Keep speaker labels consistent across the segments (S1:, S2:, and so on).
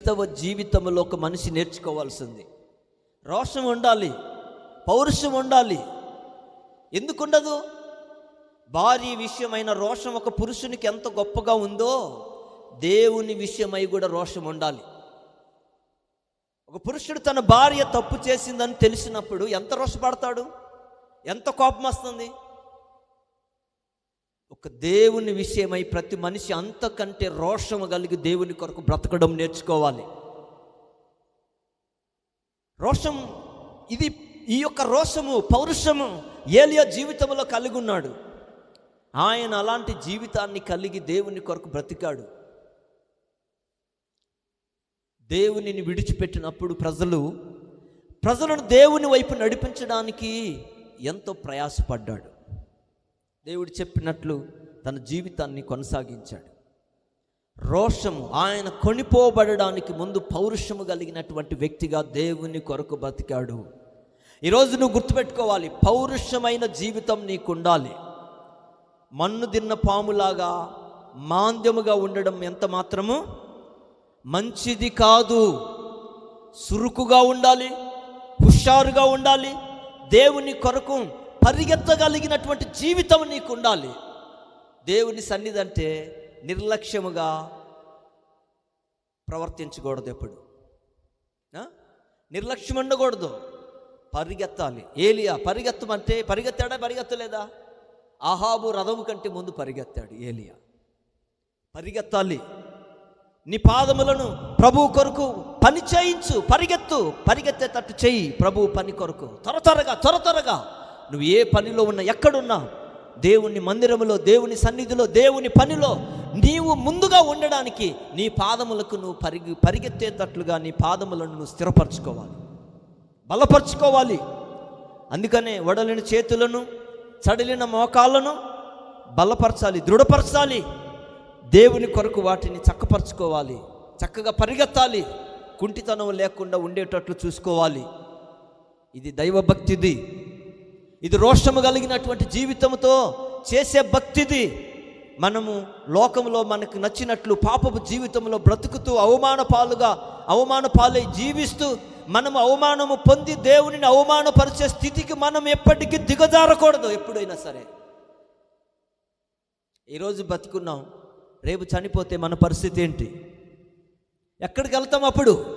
S1: క్రైస్తవ జీవితంలో ఒక మనిషి నేర్చుకోవాల్సింది. రోషం ఉండాలి పౌరుషం ఉండాలి. ఎందుకు ఉండదు భార్య విషయమైన రోషం ఒక పురుషునికి ఎంత గొప్పగా ఉందో దేవుని విషయమై కూడా రోషం ఉండాలి. ఒక పురుషుడు తన భార్య తప్పు చేసిందని తెలిసినప్పుడు ఎంత రోషపడతాడు? ఎంత కోపం వస్తుంది? ఒక దేవుని విషయమై ప్రతి మనిషి అంతకంటే రోషము కలిగి దేవుని కొరకు బ్రతకడం నేర్చుకోవాలి. రోషం ఇది ఈ యొక్క రోషము పౌరుషము ఏలియా జీవితంలో కలిగి ఉన్నాడు. ఆయన అలాంటి జీవితాన్ని కలిగి దేవుని కొరకు బ్రతికాడు. దేవునిని విడిచిపెట్టినప్పుడు ప్రజలు ప్రజలను దేవుని వైపు నడిపించడానికి ఎంతో ప్రయాసపడ్డాడు. దేవుడు చెప్పినట్లు తన జీవితాన్ని కొనసాగించాడు. రోషము ఆయన కొనిపోబడడానికి ముందు పౌరుషము కలిగినటువంటి వ్యక్తిగా దేవుని కొరకు బతికాడు. ఈరోజు నువ్వు గుర్తుపెట్టుకోవాలి పౌరుషమైన జీవితం నీకు ఉండాలి మన్ను తిన్న పాములాగా మాంద్యముగా ఉండడం ఎంత మాత్రము? మంచిది కాదు. సురుకుగా ఉండాలి హుషారుగా ఉండాలి. దేవుని కొరకు పరిగెత్తగలిగినటువంటి జీవితం నీకు ఉండాలి దేవుని సన్నిధి అంటే నిర్లక్ష్యముగా ప్రవర్తించకూడదు ఎప్పుడు. నిర్లక్ష్యం ఉండకూడదు. పరిగెత్తాలి. ఏలియా పరిగెత్తమంటే పరిగెత్తాడా పరిగెత్తలేదా? ఆహాబు రథము కంటే ముందు పరిగెత్తాడు ఏలియా. పరిగెత్తాలి. నీ పాదములను ప్రభు కొరకు పని చేయించు పరిగెత్తు. పరిగెత్తేటట్టు చెయ్యి ప్రభు పని కొరకు. త్వర త్వరగా త్వర త్వరగా. నువ్వు ఏ పనిలో ఉన్నా ఎక్కడున్నా దేవుని మందిరములో దేవుని సన్నిధిలో దేవుని పనిలో నీవు ముందుగా ఉండడానికి నీ పాదములకు నువ్వు పరిగి పరిగెత్తేటట్లుగా నీ పాదములను నువ్వు స్థిరపరచుకోవాలి. బలపరుచుకోవాలి. అందుకనే వడలిన చేతులను చడిలిన మోకాళ్ళను బలపరచాలి దృఢపరచాలి. దేవుని కొరకు వాటిని చక్కపరచుకోవాలి. చక్కగా పరిగెత్తాలి. కుంటితనం లేకుండా ఉండేటట్లు చూసుకోవాలి. ఇది దైవభక్తిది. ఇది రోషము కలిగినటువంటి జీవితంతో చేసే భక్తిది. మనము లోకంలో మనకు నచ్చినట్లు పాపపు జీవితంలో బ్రతుకుతూ అవమాన పాలుగా అవమాన పాలై జీవిస్తూ మనము అవమానము పొంది దేవునిని అవమానపరిచే స్థితికి మనం ఎప్పటికీ దిగజారకూడదు ఎప్పుడైనా సరే. ఈరోజు బతుకున్నాం. రేపు చనిపోతే మన పరిస్థితి ఏంటి? ఎక్కడికి వెళ్తాం అప్పుడు?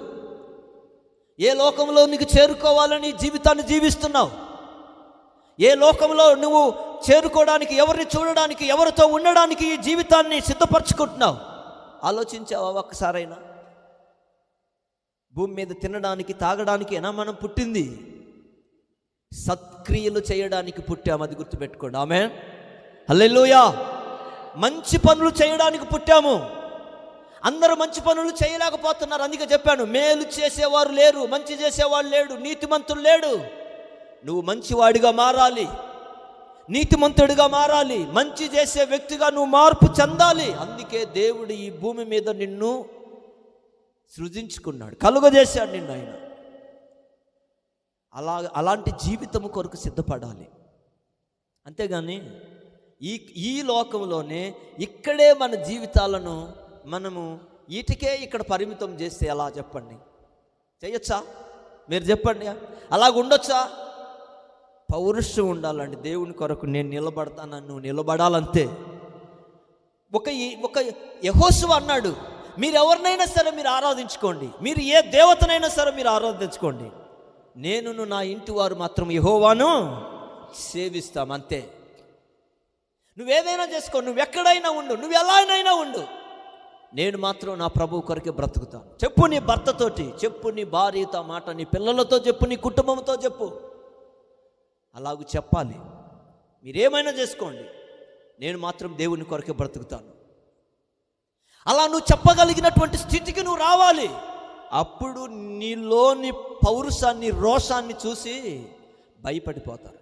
S1: ఏ లోకంలో నీకు చేరుకోవాలని జీవితాన్ని జీవిస్తున్నావు? ఏ లోకంలో నువ్వు చేరుకోవడానికి ఎవరిని చూడడానికి ఎవరితో ఉండడానికి ఈ జీవితాన్ని సిద్ధపరచుకుంటున్నావు? ఆలోచించావా ఒక్కసారైనా? భూమి మీద తినడానికి తాగడానికి ఏనా మనం పుట్టింది. సత్క్రియలు చేయడానికి పుట్టాము అది గుర్తుపెట్టుకోండి. ఆమె హల్లెలూయా. మంచి పనులు చేయడానికి పుట్టాము. అందరూ మంచి పనులు చేయలేకపోతున్నారు అందుకే చెప్పాను మేలు చేసేవారు లేరు మంచి చేసేవాడు లేడు నీతిమంతులు లేడు. నువ్వు మంచివాడిగా మారాలి నీతిమంతుడిగా మారాలి మంచి చేసే వ్యక్తిగా నువ్వు మార్పు చెందాలి. అందుకే దేవుడు ఈ భూమి మీద నిన్ను సృజించుకున్నాడు కలుగజేశాడు నిన్ను ఆయన. అలా అలాంటి జీవితం కొరకు సిద్ధపడాలి. అంతేగాని ఈ ఈ లోకంలోనే ఇక్కడే మన జీవితాలను మనము వీటికే ఇక్కడ పరిమితం చేస్తే ఎలా చెప్పండి? చేయొచ్చా? మీరు చెప్పండి. అలాగ ఉండొచ్చా పౌరుషం ఉండాలండి. దేవుని కొరకు నేను నిలబడతాను నువ్వు నిలబడాలంతే. ఒక ఒక యహోసు అన్నాడు మీరు ఎవరినైనా సరే మీరు ఆరాధించుకోండి. మీరు ఏ దేవతనైనా సరే మీరు ఆరాధించుకోండి. నేను నా ఇంటి వారు మాత్రం యహోవాను సేవిస్తాం అంతే. నువ్వేదైనా చేసుకో నువ్వు ఎక్కడైనా ఉండు నువ్వు ఎలానైనా ఉండు. నేను మాత్రం నా ప్రభు కొరకే బ్రతుకుతాను. చెప్పు నీ భర్తతోటి చెప్పు నీ భార్యతో మాట నీ పిల్లలతో చెప్పు నీ కుటుంబంతో చెప్పు. అలాగూ చెప్పాలి. మీరేమైనా చేసుకోండి. నేను మాత్రం దేవుని కొరకే బ్రతుకుతాను. అలా నువ్వు చెప్పగలిగినటువంటి స్థితికి నువ్వు రావాలి. అప్పుడు నీలోని పౌరుషాన్ని రోషాన్ని చూసి భయపడిపోతారు.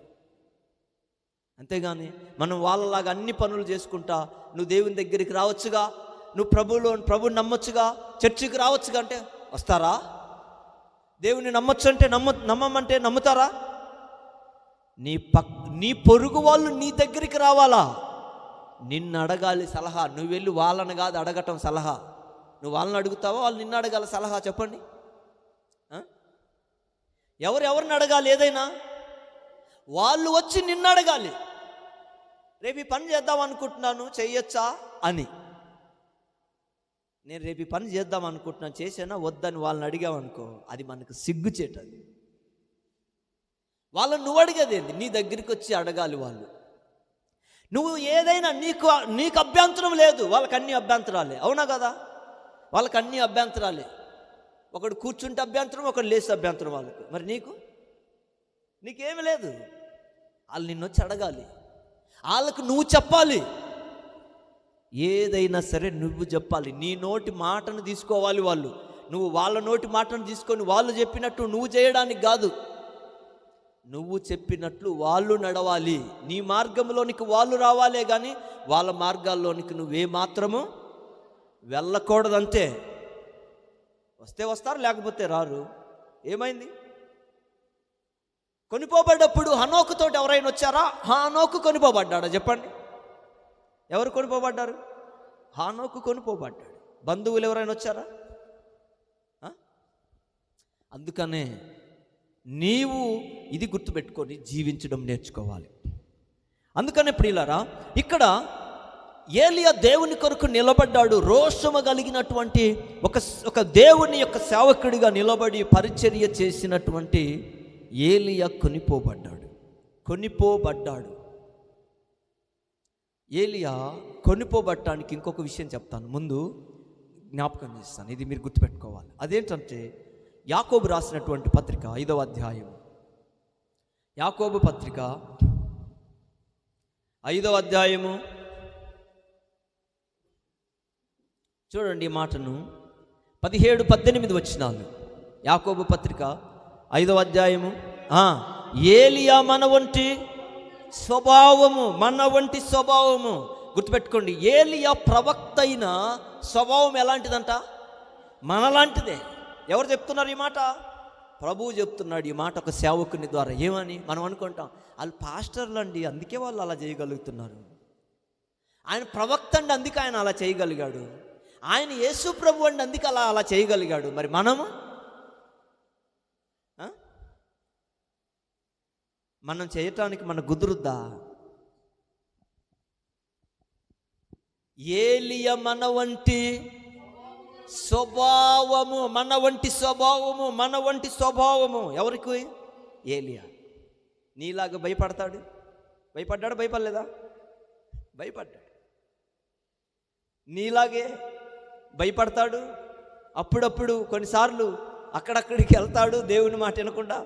S1: అంతేగాని మనం వాళ్ళలాగా అన్ని పనులు చేసుకుంటా నువ్వు దేవుని దగ్గరికి రావచ్చుగా నువ్వు ప్రభువులో ప్రభుని నమ్మొచ్చుగా చర్చికి రావచ్చుగా అంటే వస్తారా? దేవుని నమ్మొచ్చు అంటే నమ్మ నమ్మమంటే నమ్ముతారా? నీ పక్ నీ పొరుగు వాళ్ళు నీ దగ్గరికి రావాలా? నిన్ను అడగాలి సలహా. నువ్వు వెళ్ళి వాళ్ళని కాదు అడగటం సలహా. నువ్వు వాళ్ళని అడుగుతావా? వాళ్ళు నిన్ను అడగాల సలహా. చెప్పండి. ఎవరు ఎవరిని అడగాలి ఏదైనా? వాళ్ళు వచ్చి నిన్ను అడగాలి. రేపు ఈ పని చేద్దాం అనుకుంటున్నాను చెయ్యొచ్చా అని. నేను రేపు ఈ పని చేద్దాం అనుకుంటున్నాను చేసానా వద్దని వాళ్ళని అడిగామనుకో అది మనకు సిగ్గుచేటది. వాళ్ళని నువ్వు అడిగేది ఏంది? నీ దగ్గరికి వచ్చి అడగాలి వాళ్ళు. నువ్వు ఏదైనా నీకు నీకు అభ్యంతరం లేదు వాళ్ళకి అన్ని అభ్యంతరాలే. అవునా కదా? వాళ్ళకి అన్ని అభ్యంతరాలే. ఒకడు కూర్చుంటే అభ్యంతరం ఒకడు లేచి అభ్యంతరం వాళ్ళకు. మరి నీకు? నీకేమి లేదు. వాళ్ళు నిన్ను వచ్చి అడగాలి. వాళ్ళకు నువ్వు చెప్పాలి. ఏదైనా సరే నువ్వు చెప్పాలి. నీ నోటి మాటను తీసుకోవాలి వాళ్ళు. నువ్వు వాళ్ళ నోటి మాటను తీసుకొని వాళ్ళు చెప్పినట్టు నువ్వు చేయడానికి కాదు. నువ్వు చెప్పినట్లు వాళ్ళు నడవాలి. నీ మార్గంలోనికి వాళ్ళు రావాలే కానీ వాళ్ళ మార్గాల్లోనికి నువ్వే మాత్రము వెళ్ళకూడదంతే. వస్తే వస్తారు లేకపోతే రారు. ఏమైంది? కొనిపోబడ్డప్పుడు హనోకుతోటి ఎవరైనా వచ్చారా? హానోకు కొనిపోబడ్డాడా? చెప్పండి. ఎవరు కొనిపోబడ్డారు? హానోకు కొనిపోబడ్డాడు. బంధువులు ఎవరైనా వచ్చారా? అందుకనే నీవు ఇది గుర్తుపెట్టుకొని జీవించడం నేర్చుకోవాలి. అందుకనే ప్రియులారా ఇక్కడ ఏలియా దేవుని కొరకు నిలబడ్డాడు రోషము కలిగినటువంటి ఒక ఒక దేవుని యొక్క సేవకుడిగా నిలబడి పరిచర్య చేసినటువంటి ఏలియా కొనిపోబడ్డాడు. కొనిపోబడ్డాడు. ఏలియా కొనిపోబట్టడానికి ఇంకొక విషయం చెప్తాను. ముందు జ్ఞాపకం చేస్తాను. ఇది మీరు గుర్తుపెట్టుకోవాలి. అదేంటంటే యాకోబు రాసినటువంటి పత్రిక ఐదవ అధ్యాయం. యాకోబు పత్రిక ఐదవ అధ్యాయము. చూడండి ఈ మాటను. పదిహేడు పద్దెనిమిది వచ్చినాలు యాకోబు పత్రిక ఐదవ అధ్యాయము. ఏలియా మన వంటి స్వభావము మన వంటి స్వభావము. గుర్తుపెట్టుకోండి ఏలియా ప్రవక్త అయిన స్వభావం ఎలాంటిదంట? మనలాంటిదే. ఎవరు చెప్తున్నారు ఈ మాట? ప్రభువు చెప్తున్నాడు ఈ మాట ఒక సేవకుని ద్వారా. ఏమని? మనం అనుకుంటాం వాళ్ళు పాస్టర్లు అండి అందుకే వాళ్ళు అలా చేయగలుగుతున్నారు. ఆయన ప్రవక్త అండి అందుకే ఆయన అలా చేయగలిగాడు. ఆయన యేసు ప్రభు అండి అందుకే అలా అలా చేయగలిగాడు. మరి మనము? మనం చేయటానికి మన కుదురుద్దా? ఏలియ మన వంటి స్వభావము మన వంటి స్వభావము మన వంటి స్వభావము. ఎవరికి? ఏలియా. నీలాగా భయపడతాడు? భయపడ్డాడు? భయపడలేదా? భయపడ్డాడు. నీలాగే భయపడతాడు? అప్పుడప్పుడు కొన్నిసార్లు అక్కడక్కడికి వెళ్తాడు దేవుని మాట వినకుండా.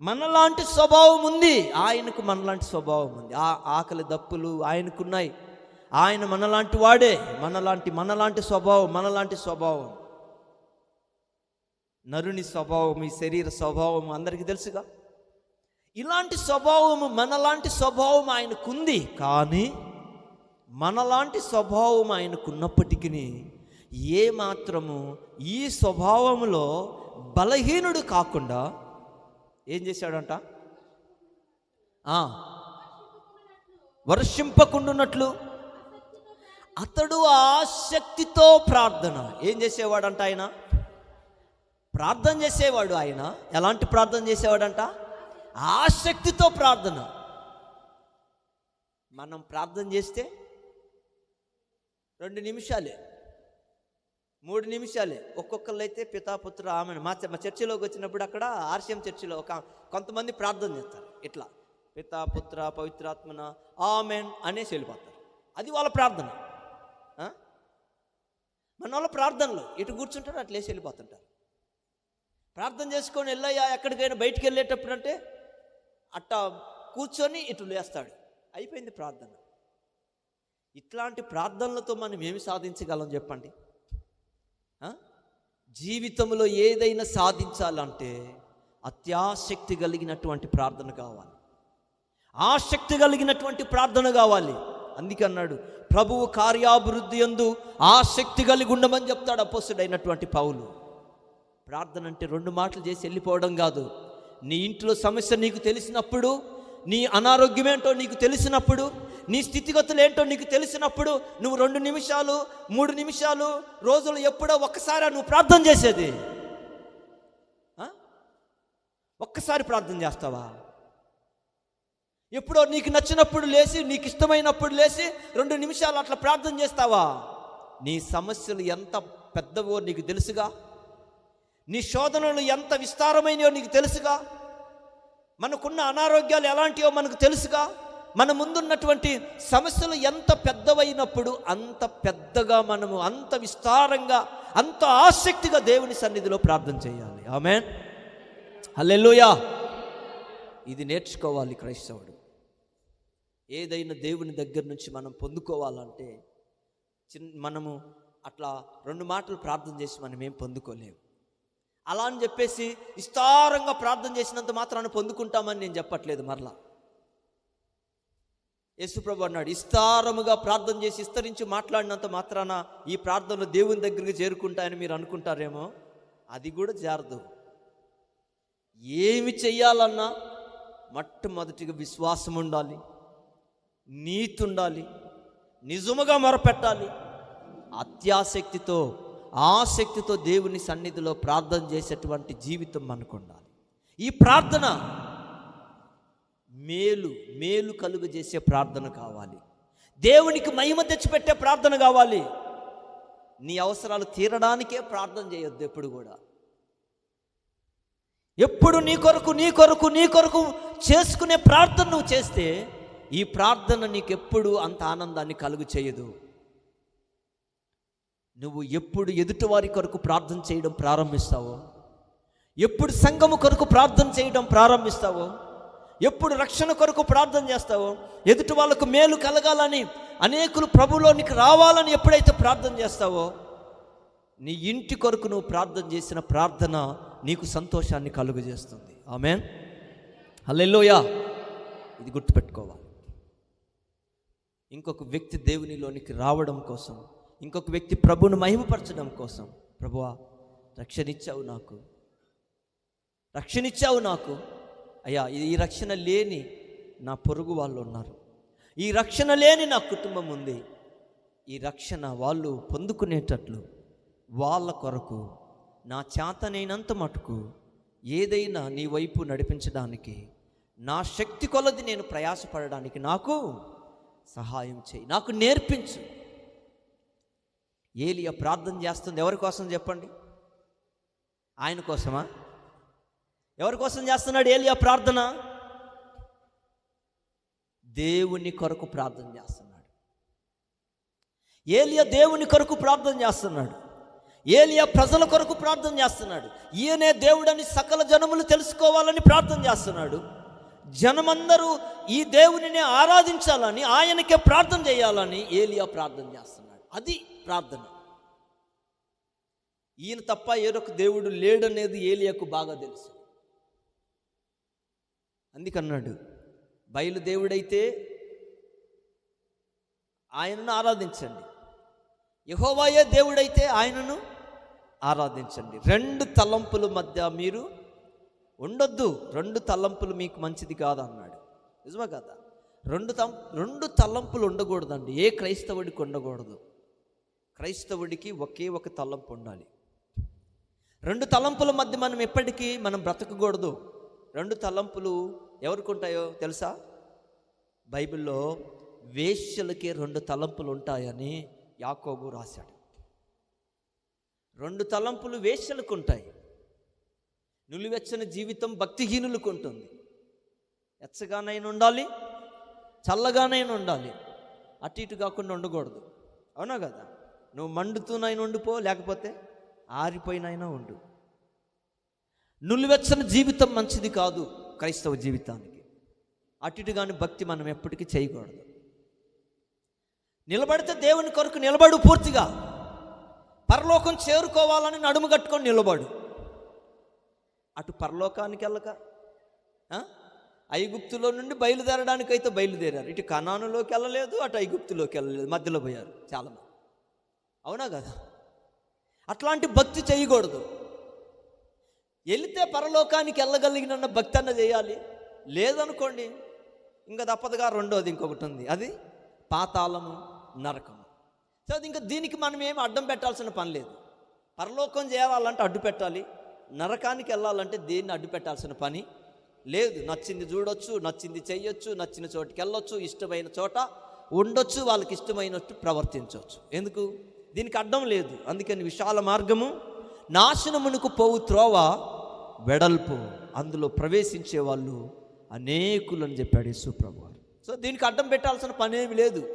S1: మనలాంటి స్వభావం ఉంది. ఆయనకు మనలాంటి స్వభావం ఉంది. ఆ ఆకలి దప్పులు ఆయనకున్నాయి. ఆయన మనలాంటి వాడే మనలాంటి మనలాంటి స్వభావం మనలాంటి స్వభావం. నరుని స్వభావం ఈ శరీర స్వభావం అందరికీ తెలుసుగా? ఇలాంటి స్వభావము మనలాంటి స్వభావం ఆయనకుంది. కానీ మనలాంటి స్వభావం ఆయనకున్నప్పటికీ ఏ మాత్రము ఈ స్వభావములో బలహీనుడు కాకుండా ఏం చేశాడంట? వర్షింపకుండా వర్షింపకుండున్నట్లు. అతడు ఆసక్తితో ప్రార్థన. ఏం చేసేవాడంట ఆయన? ప్రార్థన చేసేవాడు ఆయన. ఎలాంటి ప్రార్థన చేసేవాడంట? ఆసక్తితో ప్రార్థన. మనం ప్రార్థన చేస్తే రెండు నిమిషాలే. మూడు నిమిషాలే. ఒక్కొక్కళ్ళు అయితే పితాపుత్ర ఆమె మా చ- మా చర్చిలోకి వచ్చినప్పుడు అక్కడ ఆర్సిఎం చర్చిలో ఒక కొంతమంది ప్రార్థన చేస్తారు. ఇట్లా పితాపుత్ర పవిత్రాత్మన ఆమెన్ అనేసి వెళ్ళిపోతారు. అది వాళ్ళ ప్రార్థన. మన వాళ్ళ ప్రార్థనలు. ఇటు కూర్చుంటారు అట్లా వేసి వెళ్ళిపోతుంటారు. ప్రార్థన చేసుకొని వెళ్ళయ్యా ఎక్కడికైనా బయటికి వెళ్ళేటప్పుడు అంటే అట్టా కూర్చొని ఇటు లేస్తాడు. అయిపోయింది ప్రార్థన. ఇట్లాంటి ప్రార్థనలతో మనం ఏమి సాధించగలం చెప్పండి? జీవితంలో ఏదైనా సాధించాలంటే అత్యాసక్తి కలిగినటువంటి ప్రార్థన కావాలి. ఆసక్తి కలిగినటువంటి ప్రార్థన కావాలి. అందుకే అన్నాడు ప్రభువు కార్యాభివృద్ధి ఎందు ఆసక్తి కలిగి ఉండమని చెప్తాడు అపోసుడైనటువంటి పౌలు. ప్రార్థన అంటే రెండు మాటలు చేసి వెళ్ళిపోవడం కాదు. నీ ఇంట్లో సమస్య నీకు తెలిసినప్పుడు నీ అనారోగ్యమేంటో నీకు తెలిసినప్పుడు నీ స్థితిగతులు ఏంటో నీకు తెలిసినప్పుడు నువ్వు రెండు నిమిషాలు మూడు నిమిషాలు రోజులు ఎప్పుడో ఒక్కసారి నువ్వు ప్రార్థన చేసేది. ఒక్కసారి ప్రార్థన చేస్తావా? ఎప్పుడో నీకు నచ్చినప్పుడు లేచి నీకు ఇష్టమైనప్పుడు లేచి రెండు నిమిషాలు అట్లా ప్రార్థన చేస్తావా? నీ సమస్యలు ఎంత పెద్దవో నీకు తెలుసుగా? నీ శోధనలు ఎంత విస్తారమైనవో నీకు తెలుసుగా? మనకున్న అనారోగ్యాలు ఎలాంటివో మనకు తెలుసుగా? మన ముందున్నటువంటి సమస్యలు ఎంత పెద్దవైనప్పుడు అంత పెద్దగా మనము అంత విస్తారంగా అంత ఆసక్తిగా దేవుని సన్నిధిలో ప్రార్థన చేయాలి. ఆమె హల్లెలూయా. ఇది నేర్చుకోవాలి క్రైస్తవుడు. ఏదైనా దేవుని దగ్గర నుంచి మనం పొందుకోవాలంటే చిన్న మనము అట్లా రెండు మాటలు ప్రార్థన చేసి మనం ఏం పొందుకోలేము అలా అని చెప్పేసి విస్తారంగా ప్రార్థన చేసినంత మాత్రాన పొందుకుంటామని నేను చెప్పట్లేదు మరలా. యేసుప్రభు అన్నాడు విస్తారముగా ప్రార్థన చేసి విస్తరించి మాట్లాడినంత మాత్రాన ఈ ప్రార్థనలు దేవుని దగ్గరికి చేరుకుంటాయని మీరు అనుకుంటారేమో? అది కూడా జారదు. ఏమి చెయ్యాలన్నా మొట్టమొదటిగా విశ్వాసం ఉండాలి. నీతి ఉండాలి నిజముగా మొరపెట్టాలి. అత్యాసక్తితో ఆసక్తితో దేవుని సన్నిధిలో ప్రార్థన చేసేటువంటి జీవితం మనకు ఉండాలి ఈ ప్రార్థన మేలు మేలు కలుగు చేసే ప్రార్థన కావాలి. దేవునికి మహిమ తెచ్చిపెట్టే ప్రార్థన కావాలి. నీ అవసరాలు తీరడానికే ప్రార్థన చేయొద్దు ఎప్పుడు కూడా. ఎప్పుడు నీ కొరకు నీ కొరకు నీ కొరకు చేసుకునే ప్రార్థన నువ్వు చేస్తే ఈ ప్రార్థన నీకు ఎప్పుడు అంత ఆనందాన్ని కలుగు చేయదు. నువ్వు ఎప్పుడు ఎదుటివారి కొరకు ప్రార్థన చేయడం ప్రారంభిస్తావో ఎప్పుడు సంఘము కొరకు ప్రార్థన చేయడం ప్రారంభిస్తావో ఎప్పుడు రక్షణ కొరకు ప్రార్థన చేస్తావో ఎదుటి వాళ్ళకు మేలు కలగాలని అనేకులు ప్రభులోనికి రావాలని ఎప్పుడైతే ప్రార్థన చేస్తావో నీ ఇంటి కొరకు నువ్వు ప్రార్థన చేసిన ప్రార్థన నీకు సంతోషాన్ని కలుగజేస్తుంది. ఆమెన్. హల్లెలూయా. ఇది గుర్తుపెట్టుకో. ఇంకొక వ్యక్తి దేవునిలోనికి రావడం కోసం ఇంకొక వ్యక్తి ప్రభును మహిమపరచడం కోసం ప్రభువా రక్షణ ఇచ్చావు నాకు. రక్షణ ఇచ్చావు నాకు. అయ్యా ఈ రక్షణ లేని నా పొరుగు వాళ్ళు ఉన్నారు. ఈ రక్షణ లేని నా కుటుంబం ఉంది. ఈ రక్షణ వాళ్ళు పొందుకునేటట్లు వాళ్ళ కొరకు నా చేతనైనంత మటుకు ఏదైనా నీ వైపు నడిపించడానికి నా శక్తి కొలది నేను ప్రయాసపడడానికి నాకు సహాయం చేయి. నాకు నేర్పించు. ఏలియా ప్రార్థన చేస్తుంది. ఎవరి కోసం చెప్పండి? ఆయన కోసమా? ఎవరి కోసం చేస్తున్నాడు ఏలియా ప్రార్థన? దేవుని కొరకు ప్రార్థన చేస్తున్నాడు. ఏలియా దేవుని కొరకు ప్రార్థన చేస్తున్నాడు. ఏలియా ప్రజల కొరకు ప్రార్థన చేస్తున్నాడు. ఈయనే దేవుడని సకల జనములు తెలుసుకోవాలని ప్రార్థన చేస్తున్నాడు. జనమందరూ ఈ దేవునిని ఆరాధించాలని ఆయనకే ప్రార్థన చేయాలని ఏలియా ప్రార్థన చేస్తున్నాడు. అది ప్రార్థన. ఈయన తప్ప ఏరొక దేవుడు లేడనేది ఏలియాకు బాగా తెలుసు. అందుకన్నాడు బయలుదేవుడైతే ఆయనను ఆరాధించండి. యహోవాయే దేవుడైతే ఆయనను ఆరాధించండి. రెండు తలంపుల మధ్య మీరు ఉండొద్దు రెండు తలంపులు మీకు మంచిది కాదు అన్నాడు. నిజమే కదా? రెండు తం రెండు తలంపులు ఉండకూడదండి. ఏ క్రైస్తవుడికి ఉండకూడదు. క్రైస్తవుడికి ఒకే ఒక తలంపు ఉండాలి. రెండు తలంపుల మధ్య మనం ఎప్పటికీ మనం బ్రతకకూడదు. రెండు తలంపులు ఎవరికి ఉంటాయో తెలుసా? బైబిల్లో వేశ్యలకే రెండు తలంపులు ఉంటాయని యాకోబు రాశాడు. రెండు తలంపులు వేశ్యలకు ఉంటాయి. నులివెచ్చని జీవితం భక్తిహీనులకు ఉంటుంది. ఎచ్చగానైనా ఉండాలి చల్లగానైనా ఉండాలి. అటు ఇటు కాకుండా ఉండకూడదు. అవునా కదా? నువ్వు మండుతూనైనా ఉండిపో లేకపోతే ఆరిపోయినైనా ఉండు. నులివెచ్చని జీవితం మంచిది కాదు క్రైస్తవ జీవితానికి. అటు ఇటు కాని భక్తి మనం ఎప్పటికీ చేయకూడదు. నిలబడితే దేవుని కొరకు నిలబడు పూర్తిగా. పరలోకం చేరుకోవాలని నడుము కట్టుకొని నిలబడు. అటు పరలోకానికి వెళ్ళక ఐగుప్తులో నుండి బయలుదేరడానికి అయితే బయలుదేరారు. ఇటు కనానులోకి వెళ్ళలేదు అటు ఐగుప్తులోకి వెళ్ళలేదు మధ్యలో పోయారు చాలామంది. అవునా కదా? అట్లాంటి భక్తి చేయకూడదు. వెళితే పరలోకానికి వెళ్ళగలిగిన భక్తి అన్న చేయాలి. లేదనుకోండి ఇంకా తప్పదుగా రెండోది ఇంకొకటి ఉంది. అది పాతాళము నరకము. సో అది ఇంకా దీనికి మనం ఏమి అడ్డం పెట్టాల్సిన పని లేదు. పరలోకం చేయాలంటే అడ్డు పెట్టాలి. నరకానికి వెళ్ళాలంటే దేన్ని అడ్డు పెట్టాల్సిన పని? లేదు నచ్చింది చూడొచ్చు నచ్చింది చేయొచ్చు నచ్చిన చోటుకి వెళ్ళొచ్చు ఇష్టమైన చోట ఉండొచ్చు వాళ్ళకి ఇష్టమైనట్టు ప్రవర్తించవచ్చు. ఎందుకు? దీనికి అడ్డం లేదు. అందుకని విశాల మార్గము నాశనమునకు పోవు త్రోవ వెడల్పు. అందులో ప్రవేశించే వాళ్ళు అనేకులు అని చెప్పాడు యేసుప్రభు సో దీనికి అడ్డం పెట్టాల్సిన పనేమి లేదు.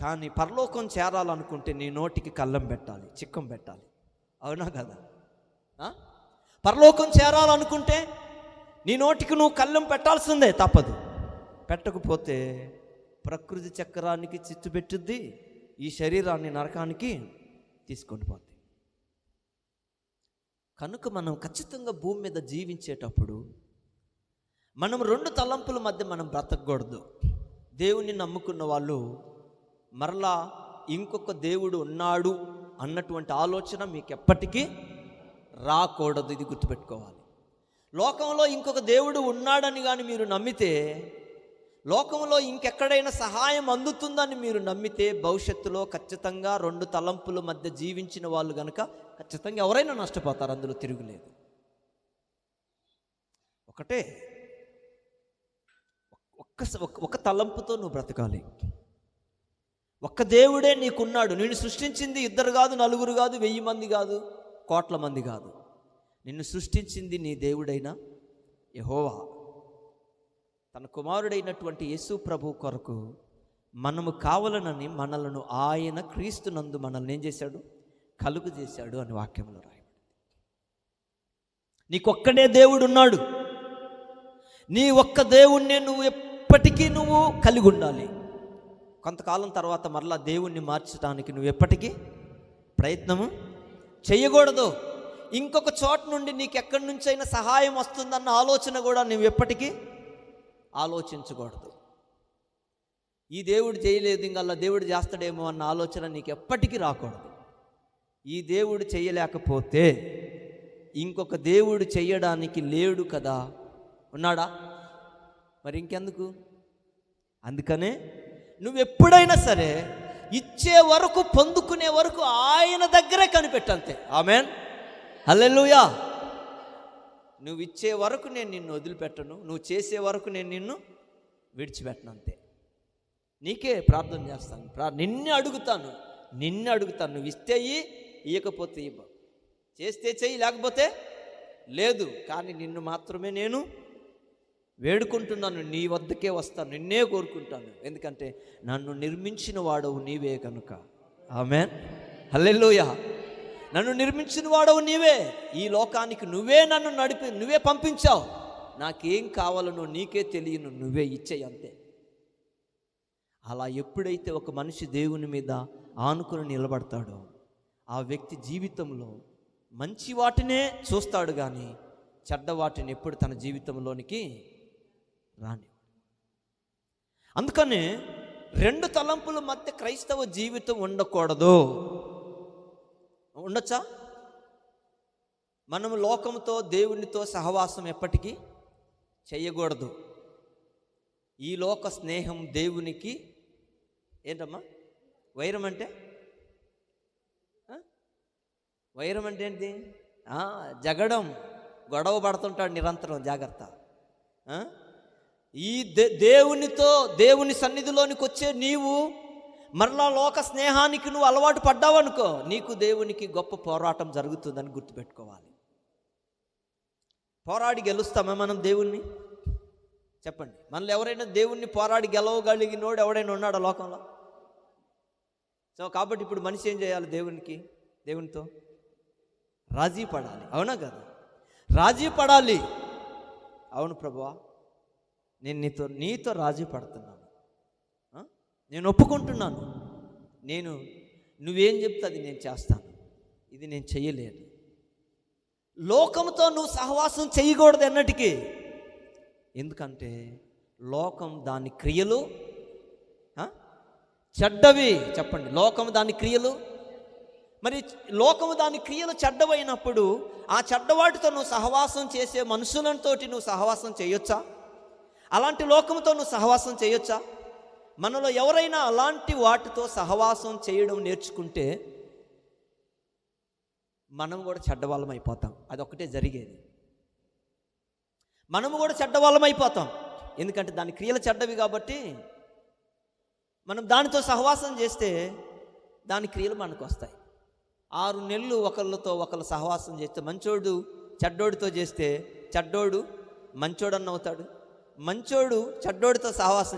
S1: కానీ పరలోకం చేరాలనుకుంటే నీ నోటికి కళ్ళం పెట్టాలి చిక్కం పెట్టాలి. అవునా కదా? పరలోకం చేరాలనుకుంటే నీ నోటికి నువ్వు కళ్ళం పెట్టాల్సిందే తప్పదు. పెట్టకపోతే ప్రకృతి చక్రానికి చిచ్చు పెట్టుద్ది ఈ శరీరాన్ని నరకానికి తీసుకొని పోద్ది. కనుక మనం ఖచ్చితంగా భూమి మీద జీవించేటప్పుడు మనం రెండు తలంపుల మధ్య మనం బ్రతకూడదు దేవుణ్ణి నమ్ముకున్న వాళ్ళు మరలా ఇంకొక దేవుడు ఉన్నాడు అన్నటువంటి ఆలోచన మీకు ఎప్పటికీ రాకూడదు ఇది గుర్తుపెట్టుకోవాలి. లోకంలో ఇంకొక దేవుడు ఉన్నాడని కానీ మీరు నమ్మితే లోకంలో ఇంకెక్కడైనా సహాయం అందుతుందని మీరు నమ్మితే భవిష్యత్తులో ఖచ్చితంగా రెండు తలంపుల మధ్య జీవించిన వాళ్ళు కనుక ఖచ్చితంగా ఎవరైనా నష్టపోతారు అందులో తిరుగులేదు. ఒకటే ఒక్క ఒక- తలంపుతో నువ్వు బ్రతకాలి. ఒక్క దేవుడే నీకున్నాడు. నేను సృష్టించింది ఇద్దరు కాదు నలుగురు కాదు వెయ్యి మంది కాదు. కోట్ల మంది కాదు. నిన్ను సృష్టించింది నీ దేవుడైన యహోవా. తన కుమారుడైనటువంటి యేసు ప్రభు కొరకు మనము కావాలనని మనలను ఆయన క్రీస్తునందు మనల్ని ఏం చేశాడు? కలుగు చేశాడు అని వాక్యంలో రాయబడింది. నీకొక్కడే దేవుడు ఉన్నాడు నీ ఒక్క దేవుణ్ణి నువ్వు ఎప్పటికీ నువ్వు కలిగి ఉండాలి. కొంతకాలం తర్వాత మరలా దేవుణ్ణి మార్చడానికి నువ్వు ఎప్పటికీ ప్రయత్నము చేయకూడదు ఇంకొక చోట నుండి నీకు ఎక్కడి నుంచైనా సహాయం వస్తుందన్న ఆలోచన కూడా నువ్వు ఎప్పటికీ ఆలోచించకూడదు. ఈ దేవుడు చేయలేదు ఇంకల్లా దేవుడు చేస్తాడేమో అన్న ఆలోచన నీకు ఎప్పటికీ రాకూడదు. ఈ దేవుడు చేయలేకపోతే ఇంకొక దేవుడు చేయడానికి లేడు కదా. ఉన్నాడా? మరి ఇంకెందుకు? అందుకనే నువ్వు ఎప్పుడైనా సరే ఇచ్చే వరకు పొందుకునే వరకు ఆయన దగ్గరే కనిపెట్టంతే. ఆమెన్. హల్లెలూయా. నువ్వు ఇచ్చే వరకు నేను నిన్ను వదిలిపెట్టను నువ్వు చేసే వరకు నేను నిన్ను విడిచిపెట్టను అంతే నీకే ప్రార్థన చేస్తాను ప్రా నిన్నే అడుగుతాను నిన్నే అడుగుతాను నువ్వు ఇస్తే ఇయ్యి ఇయ్యకపోతే ఇవ్వ. చేస్తే చెయ్యి లేకపోతే లేదు కానీ నిన్ను మాత్రమే నేను వేడుకుంటున్నాను నీ వద్దకే వస్తాను నిన్నే కోరుకుంటాను. ఎందుకంటే నన్ను నిర్మించిన వాడవు నీవే కనుక. ఆమె హల్లెలూయ. నన్ను నిర్మించిన వాడవు నీవే. ఈ లోకానికి నువ్వే నన్ను నడిపి నువ్వే పంపించావు. నాకేం కావాలనో నీకే తెలియను నువ్వే ఇచ్చేయి అంతే. అలా ఎప్పుడైతే ఒక మనిషి దేవుని మీద ఆనుకుని నిలబడతాడో ఆ వ్యక్తి జీవితంలో మంచి వాటినే చూస్తాడు కానీ చెడ్డ వాటిని ఎప్పుడు తన జీవితంలోనికి రాని అందుకని రెండు తలంపుల మధ్య క్రైస్తవ జీవితం ఉండకూడదు. ఉండొచ్చా? మనం లోకంతో దేవునితో సహవాసం ఎప్పటికీ చేయకూడదు. ఈ లోక స్నేహం దేవునికి ఏంటమ్మా? వైరం అంటే? వైరం అంటే ఏంటి? జగడం గొడవ పడుతుంటాడు నిరంతరం జాగ్రత్త. ఈ దే దేవునితో దేవుని సన్నిధిలోనికి వచ్చే నీవు మరలా లోక స్నేహానికి నువ్వు అలవాటు పడ్డావనుకో నీకు దేవునికి గొప్ప పోరాటం జరుగుతుందని గుర్తుపెట్టుకోవాలి. పోరాడి గెలుస్తామా మనం దేవుణ్ణి? చెప్పండి. మనలో ఎవరైనా దేవుణ్ణి పోరాడి గెలవగలిగినోడు ఎవడైనా ఉన్నాడా లోకంలో? సో కాబట్టి ఇప్పుడు మనిషి ఏం చేయాలి దేవునికి దేవునితో? రాజీ పడాలి. అవునా కదా? రాజీ పడాలి. అవును ప్రభువా నేను నీతో నీతో రాజీ పడుతున్నాను. నేను ఒప్పుకుంటున్నాను. నేను నువ్వేం చెప్తే అది నేను చేస్తాను. ఇది నేను చేయలేను. లోకంతో నువ్వు సహవాసం చేయకూడదు ఎన్నటికీ ఎందుకంటే లోకం దాని క్రియలు చెడ్డవి. చెప్పండి లోకం దాని క్రియలు? మరి లోకము దాని క్రియలు చెడ్డవైనప్పుడు ఆ చెడ్డవాటితో నువ్వు సహవాసం చేసే మనుషులతోటి నువ్వు సహవాసం చేయొచ్చా? అలాంటి లోకంతో నువ్వు సహవాసం చేయొచ్చా? మనలో ఎవరైనా అలాంటి వాటితో సహవాసం చేయడం నేర్చుకుంటే మనం కూడా చెడ్డవాళ్ళం అయిపోతాం. అదొక్కటే జరిగేది. మనము కూడా చెడ్డవాళ్ళం అయిపోతాం. ఎందుకంటే దాని క్రియలు చెడ్డవి కాబట్టి మనం దానితో సహవాసం చేస్తే దాని క్రియలు మనకు వస్తాయి. ఆరు నెలలు ఒకళ్ళతో ఒకళ్ళు సహవాసం చేస్తే మంచోడు చెడ్డోడితో చేస్తే చెడ్డోడు మంచోడన్న అవుతాడు మంచోడు చెడ్డోడితో సహవాసం